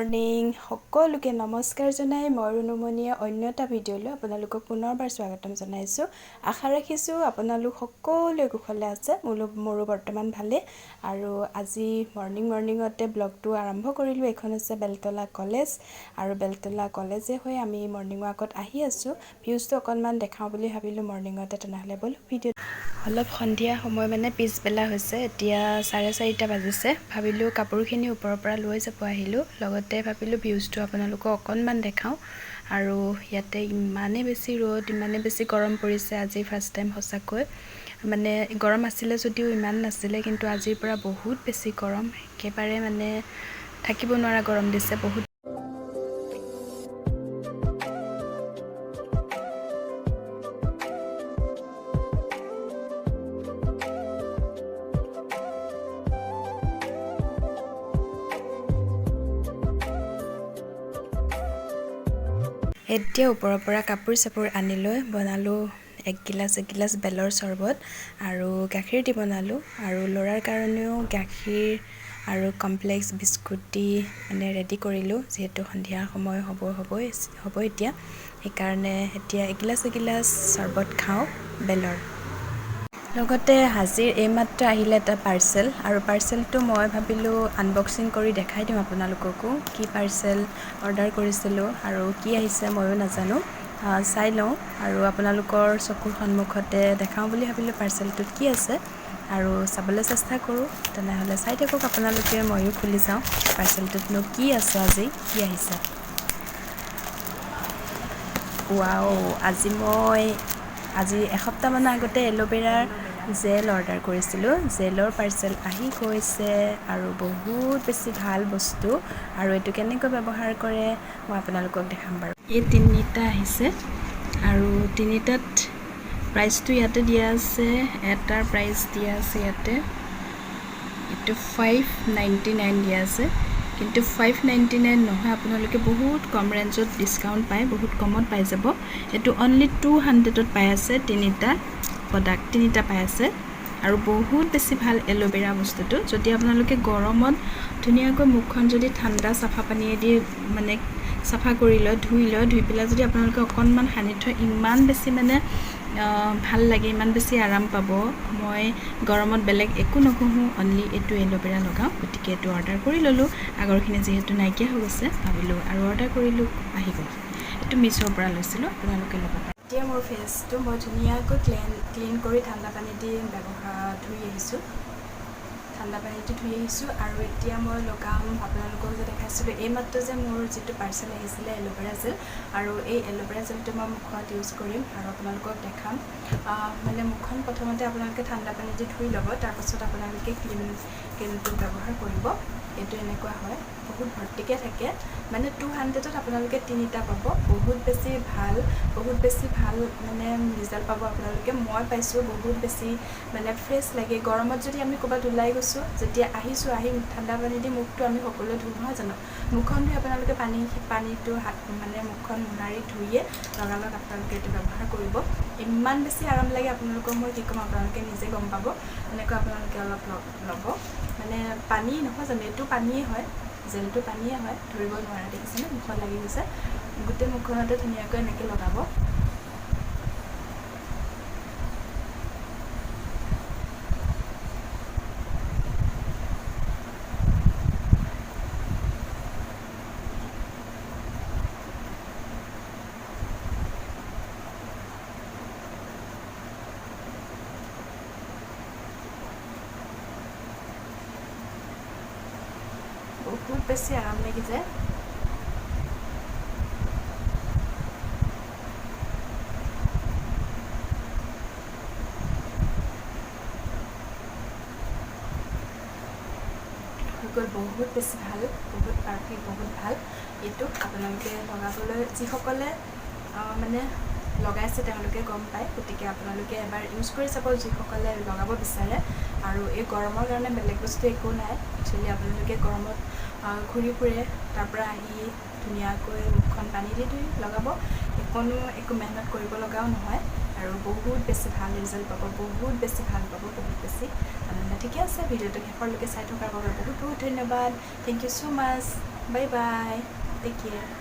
Morning সকলোকে নমস্কাৰ জনাই মই ৰুণুমণিয়ে অন্য এটা ভিডিঅ'লৈ আপোনালোকক পুনৰবাৰ স্বাগতম জনাইছোঁ। আশা ৰাখিছোঁ আপোনালোক সকলোৱে কুশলে আছে মোৰো মোৰো বৰ্তমান ভালেই আৰু আজি মৰ্ণিং মৰ্ণিঙতে ব্লগটো আৰম্ভ কৰিলোঁ এইখন হৈছে বেলতলা কলেজ। আৰু বেলতলা কলেজে হৈ আমি মৰ্ণিং ৱাকত আহি আছোঁ। ভিউজটো অকণমান দেখাওঁ বুলি ভাবিলোঁ মৰ্ণিঙতে তেনেহ'লে ব'ল ভিডিঅ' অলপ সন্ধিয়া সময় মানে পিছবেলা হৈছে এতিয়া চাৰে চাৰিটা বাজিছে। ভাবিলোঁ কাপোৰখিনি ওপৰৰ পৰা লৈ যাব আহিলোঁ লগতে ভাবিলোঁ ভিউজটো আপোনালোকক অকণমান দেখাওঁ। আৰু ইয়াতে ইমানেই বেছি ৰ'দ ইমানেই বেছি গৰম পৰিছে আজি ফাৰ্ষ্ট টাইম সঁচাকৈ। মানে গৰম আছিলে যদিও ইমান নাছিলে কিন্তু আজিৰ পৰা বহুত বেছি গৰম। একেবাৰে মানে থাকিব নোৱাৰা গৰম দিছে বহুত। এতিয়া ওপৰৰ পৰা কাপোৰ চাপোৰ আনি লৈ বনালোঁ এক গিলাচ এগিলাচ বেলৰ চৰ্বত আৰু গাখীৰ দি বনালোঁ আৰু ল'ৰাৰ কাৰণেও গাখীৰ আৰু কমপ্লেক্স বিস্কুট দি মানে ৰেডি কৰিলোঁ যিহেতু সন্ধিয়াৰ সময় হ'ব হ'বই হ'ব এতিয়া। সেইকাৰণে এতিয়া এগিলাচ এগিলাচ চৰ্বত খাওঁ বেলৰ। লগতে হাজিৰ এইমাত্ৰ আহিলে এটা পাৰ্চেল আৰু পাৰ্চেলটো মই ভাবিলোঁ আনবক্সিং কৰি দেখাই দিওঁ আপোনালোককো কি পাৰ্চেল অৰ্ডাৰ কৰিছিলোঁ আৰু কি আহিছে ময়ো নাজানো। চাই লওঁ আৰু আপোনালোকৰ চকুৰ সন্মুখতে দেখাওঁ বুলি ভাবিলোঁ পাৰ্চেলটোত কি আছে। আৰু চাবলৈ চেষ্টা কৰোঁ তেনেহ'লে চাই থাকক আপোনালোকে ময়ো খুলি চাওঁ পাৰ্চেলটোতনো কি আছে আজি কি আহিছে। ৱাও আজি মই আজি এসপ্তাহমানৰ আগতে এল'ভেৰাৰ জেল অৰ্ডাৰ কৰিছিলোঁ। জেলৰ পাৰ্চেল আহি গৈছে আৰু বহুত বেছি ভালো বস্তু। আৰু এইটো কেনেকৈ ব্যৱহাৰ কৰে, মই আপোনালোকক দেখাম বাৰু। এই তিনিটা আহিছে আৰু তিনিটাত প্ৰাইচটো ইয়াতে দিয়া আছে, এটাৰ প্ৰাইচ দিয়া আছে ইয়াতে। এইটো ফাইভ নাইণ্টি নাইন দিয়া আছে। কিন্তু ফাইভ নাইণ্টি নাইন নহয়, আপোনালোকে বহুত কম ৰেঞ্জত ডিছকাউণ্ট পায়, বহুত কমত পাই যাব। এইটো অনলি টু হাণ্ড্ৰেডত পাই আছে তিনিটা। প্ৰডাক্ট তিনিটা পাই আছে। আৰু বহুত বেছি ভাল এল'ভেৰা বস্তুটো। যদি আপোনালোকে গৰমত ধুনীয়াকৈ মুখখন যদি ঠাণ্ডা চাফা পানীয়েদি মানে চাফা কৰি লয় ধুই লয় ধুই পেলাই যদি আপোনালোকে অকণমান সানি থয় ইমান বেছি মানে ভাল লাগে ইমান বেছি আৰাম পাব। মই গৰমত বেলেগ একো নঘঁহোঁ অনলি এইটো এল'ভেৰা লগাওঁ। গতিকে এইটো অৰ্ডাৰ কৰি ল'লোঁ। আগৰখিনি যিহেতু নাইকিয়া হৈ গৈছে ভাবিলোঁ আৰু অৰ্ডাৰ কৰিলোঁ আহি গ'ল এইটো মিছ'ৰ পৰা লৈছিলোঁ আপোনালোকে ল'ব পাৰে। এতিয়া মোৰ ফেচটো মই ধুনীয়াকৈ ক্লিন ক্লিন কৰি ঠাণ্ডা পানী দি ব্যৱহাৰ, ধুই আহিছোঁ। ঠাণ্ডা পানীটো ধুই আহিছোঁ আৰু এতিয়া মই লগাম, আপোনালোকক যে দেখাইছিলোঁ, এইমাত্ৰ যে মোৰ যিটো পাৰ্চেল আহিছিলে এল'ভেৰা জেল আৰু এই এল'ভেৰা জেলটো মই মুখত ইউজ কৰিম আৰু আপোনালোকক দেখাম। মানে মুখখন প্ৰথমতে আপোনালোকে ঠাণ্ডা পানী দি ধুই ল'ব, তাৰপাছত আপোনালোকে ক্ৰীম ক্ৰীমটো ব্যৱহাৰ কৰিব। এইটো এনেকুৱা হয়, বহুত ভৰ্তিকৈ থাকে। মানে টু হাণ্ড্ৰেডত আপোনালোকে তিনিটা পাব। বহুত বেছি ভালো, বহুত বেছি ভালো মানে ৰিজাল্ট পাব আপোনালোকে। মই পাইছোঁ বহুত বেছি মানে ফ্ৰেছ লাগে। গৰমত যদি আমি ক'ৰবাত ওলাই গৈছোঁ, যেতিয়া আহিছোঁ, আহি ঠাণ্ডা পানী দি মুখটো আমি সকলোৱে ধুওঁ, নহয় জানো? মুখখন ধুই আপোনালোকে পানী, পানীটো হাত মানে মুখখন মোহাৰি ধুইয়ে লগালগ আপোনালোকে এইটো ব্যৱহাৰ কৰিব। ইমান বেছি আৰাম লাগে। আপোনালোকক মই কি ক'ম? আপোনালোকে নিজে গম পাব। এনেকৈ আপোনালোকে অলপ ল'ব। মানে পানী নহয় এইটো পানীয়ে হয় জেলটো পানীয়ে হয় ধৰিব নোৱাৰে দেখিছেনে? মুখত লাগি গৈছে। গোটেই মুখখনতে ধুনীয়াকৈ এনেকৈ লগাব। বহুত বেছি আৰাম লাগি গ'ল বহুত বেছি ভাল বহুত পাৰফেক্ট বহুত ভাল। এইটো আপোনালোকে লগাবলৈ যিসকলে মানে লগাইছে তেওঁলোকে গম পায়। গতিকে আপোনালোকে এবাৰ ইউজ কৰি চাব যিসকলে লগাব বিচাৰে। আৰু এই গৰমৰ কাৰণে বেলেগ বস্তু একো নাই। একচুৱেলি আপোনালোকে গৰমত ঘূৰি ফুৰে তাৰপৰা আহি ধুনীয়াকৈ মুখখন পানী দি ধুই লগাব। কোনো একো মেহনত কৰিব লগাও নহয় আৰু বহুত বেছি ভাল ৰিজাল্ট পাব বহুত বেছি ভাল পাব বহুত বেছি। ঠিকে আছে ভিডিঅ'টো শেষৰলৈকে চাই থকাৰ বাবে বহুত বহুত ধন্যবাদ। Thank you so' much bye bye take care